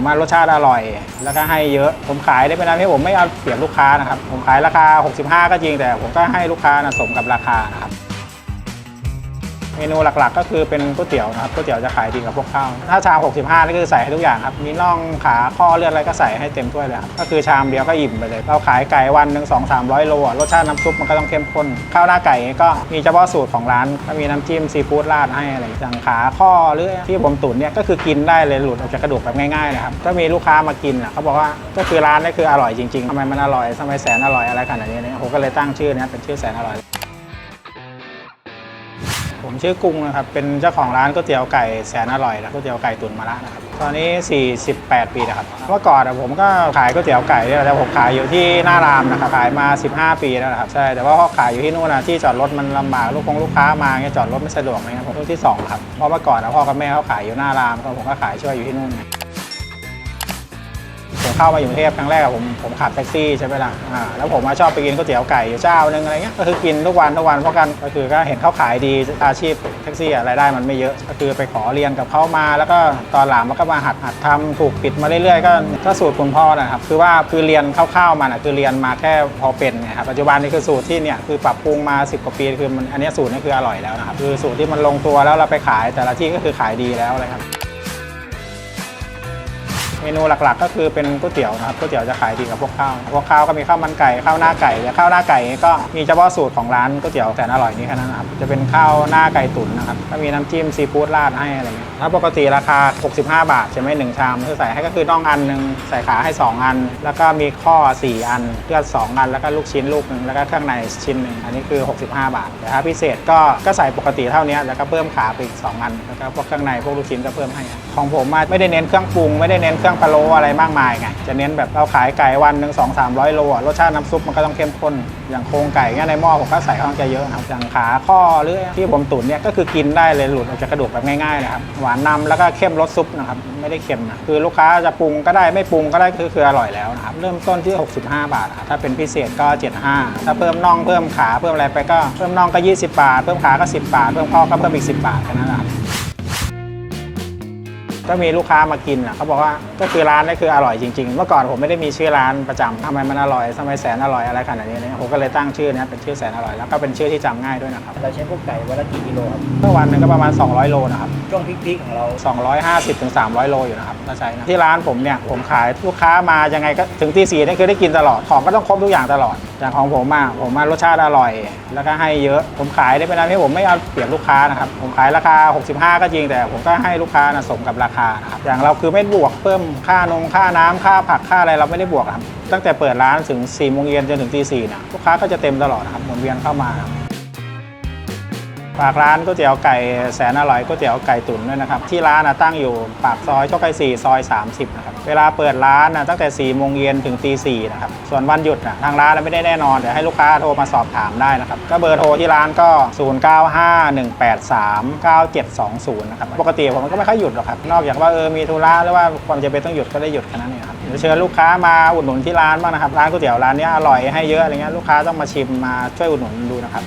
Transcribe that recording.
ผมารสชาติอร่อย แล้วก็ให้เยอะ ผมขายได้เป็นอะไรที่ผมไม่เอาเปรียบลูกค้านะครับ ผมขายราคา 65 ก็จริงแต่ผมก็ให้ลูกค้านะสมกับราคานะครับ เมนูหลักๆ ก็คือเป็นก๋วยเตี๋ยวนะครับก๋วยเตี๋ยวจะขายดีกับพวกข้าวถ้าชาม 65 นี่คือใส่ให้ทุกอย่างครับ มีน่องขาข้อเลือดอะไรก็ใส่ให้เต็มถ้วยเลยครับ ก็คือชามเดียวก็อิ่มไปเลย เราขายไก่วันหนึ่งสองสามร้อยโลรสชาติน้ำซุปมันก็ต้องเข้มข้น ข้าวหน้าไก่ก็มีเฉพาะสูตรของร้านก็มีน้ำจิ้มซีฟู้ดราดให้อะไรอย่างขาข้อหรือที่ผมตุ๋นเนี่ยก็คือกินได้เลยหลุดออกจากกระดูกแบบง่ายๆเลยครับก็มีลูกค้ามากินอะเขาบอกว่าก็คือร้านนี้คืออร่อยจริงๆทำไมมันอร่อยทำไมแสนอร่อยอะไรขนาดนี้เนี่ยผมก็เลยตั้งชื่อนี้เป็นชื่อแสนอร่อย ชื่อกุ้งนะครับ เป็นเจ้าของร้านก๋วยเตี๋ยวไก่แสนอร่อยนะก๋วยเตี๋ยวไก่ตุ๋นมะระนะครับ ตอนนี้ 48 ปีนะครับ เมื่อก่อนอะผมก็ขายก๋วยเตี๋ยวไก่เนี่ยแต่ผมขายอยู่ที่หน้ารามนะครับ ขายมา 15 ปีแล้วนะครับ ใช่ แต่ว่าพอขายอยู่ที่นู่นนะที่จอดรถมันลำบากลูกคงลูกค้ามาเนี่ยจอดรถไม่สะดวกอะไรเงี้ยผมรุ่นที่สองครับ เพราะเมื่อก่อนนะพ่อกับแม่เขาขายอยู่หน้ารามก็ผมก็ขายช่วยอยู่ที่นู่น เข้ามาอยู่กรุงเทพครั้งแรกผมผมขับแท็กซี่ใช่ไหมล่ะอ่าแล้วผมมาชอบไปกินก๋วยเตี๋ยวไก่อยู่เจ้านึงอะไรเงี้ยก็คือกินทุกวันทุกวันเพราะกันก็คือก็เห็นเขาขายดีอาชีพแท็กซี่อะรายได้มันไม่เยอะ ก็คือไปขอเรียนกับเขามา แล้วก็ตอนหลังมันก็มาหัดหัดทำถูกปิดมาเรื่อยๆก็ก็สูตรคุณพ่อนะครับคือว่าคือเรียนคร่าวๆมันอะคือเรียนมาแค่พอเป็นนะครับปัจจุบันนี้คือสูตรที่เนี่ยคือปรับปรุงมา 10 กว่าปีคือมันอันนี้สูตรนี้คืออร่อยแล้วนะครับคือสูตรที่มันลงตัวแล้วเราไปขายแต่ละที่ก็คือขายดีแล้วเลยครับ เมนูหลักๆ ก็คือเป็นก๋วยเตี๋ยวนะครับก๋วยเตี๋ยวจะขายดีกับพวกข้าวพวกข้าวก็มีข้าวมันไก่ข้าวหน้าไก่แต่ข้าวหน้าไก่ก็มีเฉพาะสูตรของร้านก๋วยเตี๋ยวแสนอร่อยนี้แค่นั้นนะครับจะเป็นข้าวหน้าไก่ตุ๋นนะครับก็มีน้ำจิ้มซีฟู้ดราดให้อะไรเงี้ยถ้าปกติราคา 65 บาทใช่ไหมหนึ่งชามคือใส่ให้ก็คือน่องอันหนึ่งใส่ขาให้ 2 อัน แล้วก็มีข้อ 4 อันเลือด2อันแล้วก็ลูกชิ้นลูกหนึ่งแล้วก็เครื่องในชิ้นหนึ่งอันนี้คือ 65 บาทแต่ถ้าพิเศษก็ก็ใส่ปกติเท่านี้แล้วก็เพิ่มขาไปอีก2อันแล้วก็พวกเครื่องในพวกลูกชิ้นก็เพิ่มให้ของผมไม่ได้เน้นเครื่องปรุงไม่ได้เน้นเครื่องพะโลอะไรมากมายไงจะเน้นแบบเราขายไก่วันหนึ่งสองสามร้อยโลรสชาติน้ำซุปมันก็ต้องเข้มข้นอย่างโครงไก่เงี้ยในหม้อผมก็ใส่ค่อนข้างจะเยอะนะครับอย่างขาข้อหรือที่ผมตุ๋นเนี่ยก็คือกินได้เลยหลุดออกจากกระดูกแบบง่ายๆนะครับหวานนำแล้วก็เข้มรสซุปนะครับไม่ได้เค็มนะคือลูกค้าจะปรุงก็ได้ไม่ปรุงก็ได้คือคืออร่อยแล้วนะครับเริ่มต้นที่ 65 บาทถ้าเป็นพิเศษก็ 75 ถ้าเพิ่มน่องเพิ่มขาเพิ่มอะไรไปก็เพิ่มน่องก็ 20 บาท เพิ่มขาก็ 10 บาท เพิ่มข้อก็เพิ่มอีก 10 บาทแค่นั้นแหละ ก็มีลูกค้ามากินอะเขาบอกว่าก็คือร้านนี้คืออร่อยจริงๆ เมื่อก่อนผมไม่ได้มีชื่อร้านประจำทำไมมันอร่อยทำไมแสนอร่อยอะไรขนาดนี้เนี่ยผมก็เลยตั้งชื่อเนี้เป็นชื่อแสนอร่อยแล้วก็เป็นชื่อที่จำง่ายด้วยนะครับเราใช้พวกไก่วันละกี่กิโลครับเมื่อวันหนึงก็ประมาณ 200 โลนะครับ ช่วงพีคๆของเรา 250ถึง300 โลอยู่นะครับถ้าใช้นะที่ร้านผมเนี่ยผมขายลูกค้ามายังไงก็ถึงที่สี่นี่คือได้กินตลอดของก็ต้องครบทุกอย่างตลอดอย่างของผมอะผมมารสชาติอร่อย แล้วก็ให้เยอะผมขายได้เป็นอะไรที่ผมไม่เอาเปรียบลูกค้านะครับผมขายราคา 65 ก็จริงแต่ผมก็ให้ลูกค้านะสมกับราคานะครับอย่างเราคือไม่บวกเพิ่มค่านงค่าน้ำค่าผักค่าอะไรเราไม่ได้บวกครับตั้งแต่เปิดร้านถึง4โมงเย็นจนถึงตีสี่นะลูกค้าก็จะเต็มตลอดนะครับหมุนเวียนเข้ามาครับ ฝากร้านก๋วยเตี๋ยวไก่แสนอร่อยก๋วยเตี๋ยวไก่ตุ๋นด้วยนะครับ ที่ร้านนะตั้งอยู่ปากซอยโชคชัย4ซอย 30 นะครับ เวลาเปิดร้านนะตั้งแต่4โมงเย็นถึงตี4นะครับ ส่วนวันหยุดนะทางร้านนะไม่ได้แน่นอน เดี๋ยวให้ลูกค้าโทรมาสอบถามได้นะครับ ก็เบอร์โทรที่ร้านก็ 0951839720 นะครับ ปกติผมก็ไม่ค่อยหยุดหรอกครับ นอกจากว่าเออมีธุระหรือว่าความจำเป็นต้องหยุดก็ได้หยุดแค่นั้นเองครับเดี๋ยวเชิญลูกค้ามาอุดหนุนที่ร้านบ้างนะครับ ร้านก๋วยเตี๋ยวร้านนี้อร่อยให้เยอะอะไรเงี้ยลูกค้าต้องมาชิมมาช่วยอุดหนุนดูนะครับ